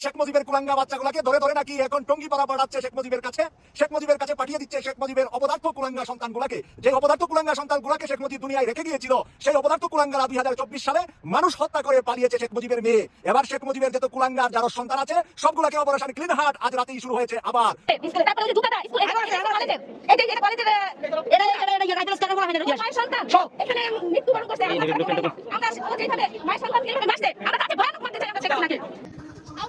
শেখ মুজিবের কুলাঙ্গা বাচ্চাগুলোকে ধরে ধরে নাকি এখন টঙ্গি পাড়া পাঠাচ্ছে শেখ মুজিবের কাছে শেখ মুজিবের কাছে পাঠিয়ে দিচ্ছে শেখ মুজিবের অপদার্থ কুলাঙ্গা সন্তানগুলোকে যে অপদার্থ কুলাঙ্গা সন্তানগুলোকে শেখ মুজিব দুনিয়ায় রেখে গিয়েছিল সেই অপদার্থ কুলাঙ্গারা দুই হাজার চব্বিশ সালে মানুষ হত্যা করে পালিয়েছে শেখ মুজিবের মেয়ে এবার শেখ মুজিবের যত কুলাঙ্গার যারা সন্তান আছে সবগুলোকে অপারেশন ক্লিন হার্ট আজ রাতেই শুরু হয়েছে আবার হয় সন্তান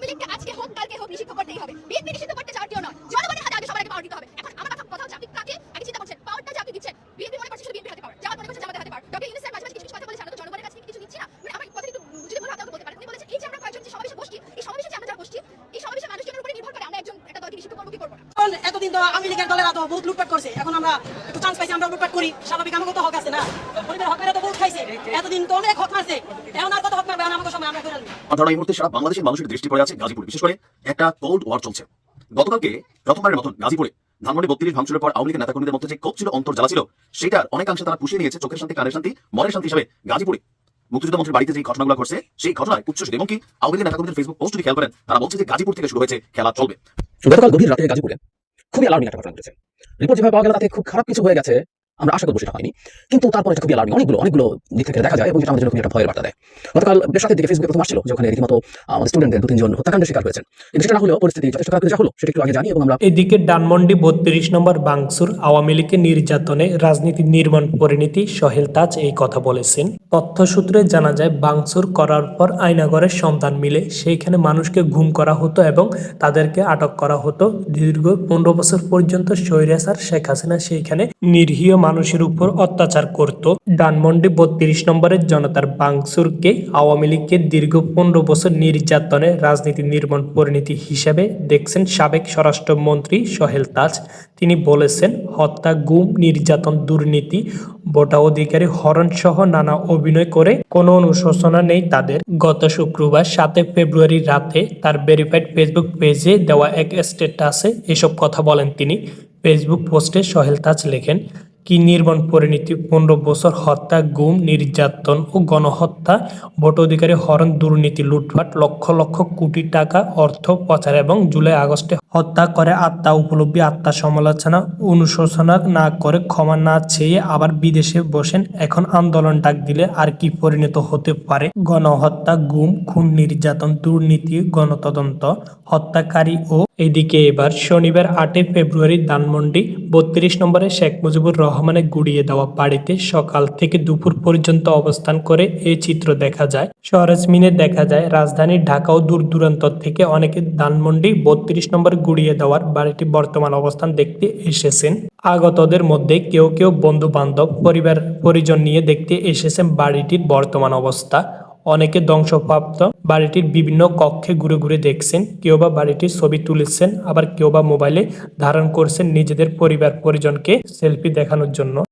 লীগকে আজকে হোক, কালকে হোক, নিষিদ্ধ করতেই হবে। বিএনপি নিষিদ্ধ করতে চাওয়ার জন্য জনগণের হাতে আগে সবার আগে পাওয়ার দিতে হবে। এখন আমার কথা কথা হচ্ছে কাকে আগে চিন্তা করছেন? পাওয়ারটা যে দিচ্ছেন, বিএনপি মনে করছে শুধু বিএনপি হাতে পাওয়ার জামাত মনে করছে জামাতের হাতে পাওয়ার ডক্টর ইউনুসের মাঝে মাঝে কিছু কথা বলেছে, আমরা জনগণের কাছে কিছু নিচ্ছি না। মানে আমার কথা একটু একজন একটা দলকে কি করব এতদিন তো আওয়ামী লীগের দলেরা তো বহুত লুটপাট করছে। এখন আমরা একটু চান্স পাইছি, আমরা লুটপাট করি। স্বাভাবিক আমাকে তো হক আছে না। পরিবারের হকেরা তো বহুত খাইছে। এতদিন তো অনেক হক মারছে। এখন আর কত হক ধারণা এই মুহূর্তে সারা বাংলাদেশের মানুষের দৃষ্টি পড়ে আছে গাজীপুর। বিশেষ করে একটা কোল্ড ওয়ার চলছে। গতকালকে প্রথমবারের মতন গাজীপুরে ধানমন্ডি বত্রিশ ভাঙচুরের পর আওয়ামী লীগের নেতাকর্মীদের মধ্যে যে ক্ষোভ ছিল, অন্তর জ্বালা ছিল, সেটার অনেকাংশে তারা পুষিয়ে নিয়েছে চোখের শান্তি, কানের শান্তি, মনের শান্তি হিসাবে গাজীপুরে। মুক্তিযুদ্ধ মন্ত্রীর বাড়িতে যে ঘটনাগুলো ঘটছে, সেই ঘটনায় উচ্ছ্বসিত এবং কি আওয়ামী লীগের নেতাকর্মীদের ফেসবুক পোস্ট যদি খেয়াল করেন, তারা বলছে যে গাজীপুর থেকে শুরু হয়েছে খেলা চলবে। গতকাল গভীর রাতে গাজীপুরে খুবই অ্যালার্মিং একটা ঘটনা ঘটেছে। রিপোর্ট যেভাবে পাওয়া গেল, তাতে খুব খারাপ কিছু হয়ে গেছে। আমরা আশা করব সেটা হয়নি। কিন্তু তারপরে খুবই অ্যালার্মিং অনেকগুলো অনেকগুলো দিক থেকে দেখা যায় এবং এটা আমাদের জন্য একটা ভয়ের বার্তা দেয়। গতকাল বেশ দিকে ফেসবুকে প্রথম আসছিল যে ওখানে রীতিমতো আমাদের স্টুডেন্টদের দু তিনজন হত্যাকাণ্ডের শিকার হয়েছেন। কিন্তু সেটা হলেও পরিস্থিতি যথেষ্ট যা হলো, সেটা একটু আগে জানি এবং আমরা এদিকে ডানমন্ডি বত্রিশ নম্বর বাংসুর আওয়ামী লীগের নির্যাতনে রাজনীতি নির্মাণ পরিণতি সোহেল তাজ এই কথা বলেছেন। তথ্যসূত্রে জানা যায়, বাংসুর করার পর আয়নাগরের সন্তান মিলে সেইখানে মানুষকে ঘুম করা হতো এবং তাদেরকে আটক করা হতো। দীর্ঘ পনেরো বছর পর্যন্ত স্বৈরাচার শেখ হাসিনা সেইখানে নিরীহ মানুষের উপর অত্যাচার করত। ডানমন্ডি বত্রিশ নম্বরের জনতার বাংসুরকে আওয়ামী লীগের দীর্ঘ পনেরো বছর নির্যাতনে রাজনীতি নির্মাণ পরিণতি হিসেবে দেখছেন সাবেক স্বরাষ্ট্রমন্ত্রী সোহেল তাজ। তিনি বলেছেন, হত্যা, গুম, নির্যাতন, দুর্নীতি ভোটা অধিকারী হরণ সহ নানা অভিনয় করে কোনো অনুশোচনা নেই তাদের। গত শুক্রবার সাতই ফেব্রুয়ারি রাতে তার ভেরিফাইড ফেসবুক পেজে দেওয়া এক স্টেটাসে এসব কথা বলেন তিনি। ফেসবুক পোস্টে সোহেল তাজ লেখেন কি নির্মাণ পরিণতি পনেরো বছর হত্যা, গুম, নির্যাতন ও গণহত্যা, ভোট অধিকারী হরণ, দুর্নীতি, লুটপাট, লক্ষ লক্ষ কোটি টাকা অর্থ পাচার এবং জুলাই আগস্টে হত্যা করে আত্মা, উপলব্ধি, আত্মা সমালোচনা, অনুশোচনা না করে ক্ষমা না চেয়ে আবার বিদেশে বসেন। এখন আন্দোলন ডাক দিলে আর কি পরিণত হতে পারে? গণহত্যা, গুম, খুন, নির্যাতন, দুর্নীতি, গণতদন্ত, হত্যাকারী ও এদিকে এবার শনিবার আটই ফেব্রুয়ারি ধানমন্ডি, বত্রিশ নম্বরে শেখ মুজিবুর রহমানের গুড়িয়ে দেওয়া বাড়িতে সকাল থেকে দুপুর পর্যন্ত অবস্থান করে এই চিত্র দেখা যায়। সরেজমিনে দেখা যায়, রাজধানী ঢাকা ও দূর দূরান্ত থেকে অনেকে ধানমন্ডি বত্রিশ নম্বর গুড়িয়ে দেওয়ার বাড়িটি বর্তমান অবস্থান দেখতে এসেছেন। আগতদের মধ্যে কেউ কেউ বন্ধু বান্ধব পরিবার, পরিজন নিয়ে দেখতে এসেছেন বাড়িটির বর্তমান অবস্থা। অনেকে ধ্বংসপ্রাপ্ত বাড়িটির বিভিন্ন কক্ষে ঘুরে ঘুরে দেখছেন, কেউ বা বাড়িটির ছবি তুলেছেন, আবার কেউ বা মোবাইলে ধারণ করছেন নিজেদের পরিবার পরিজনকে সেলফি দেখানোর জন্য।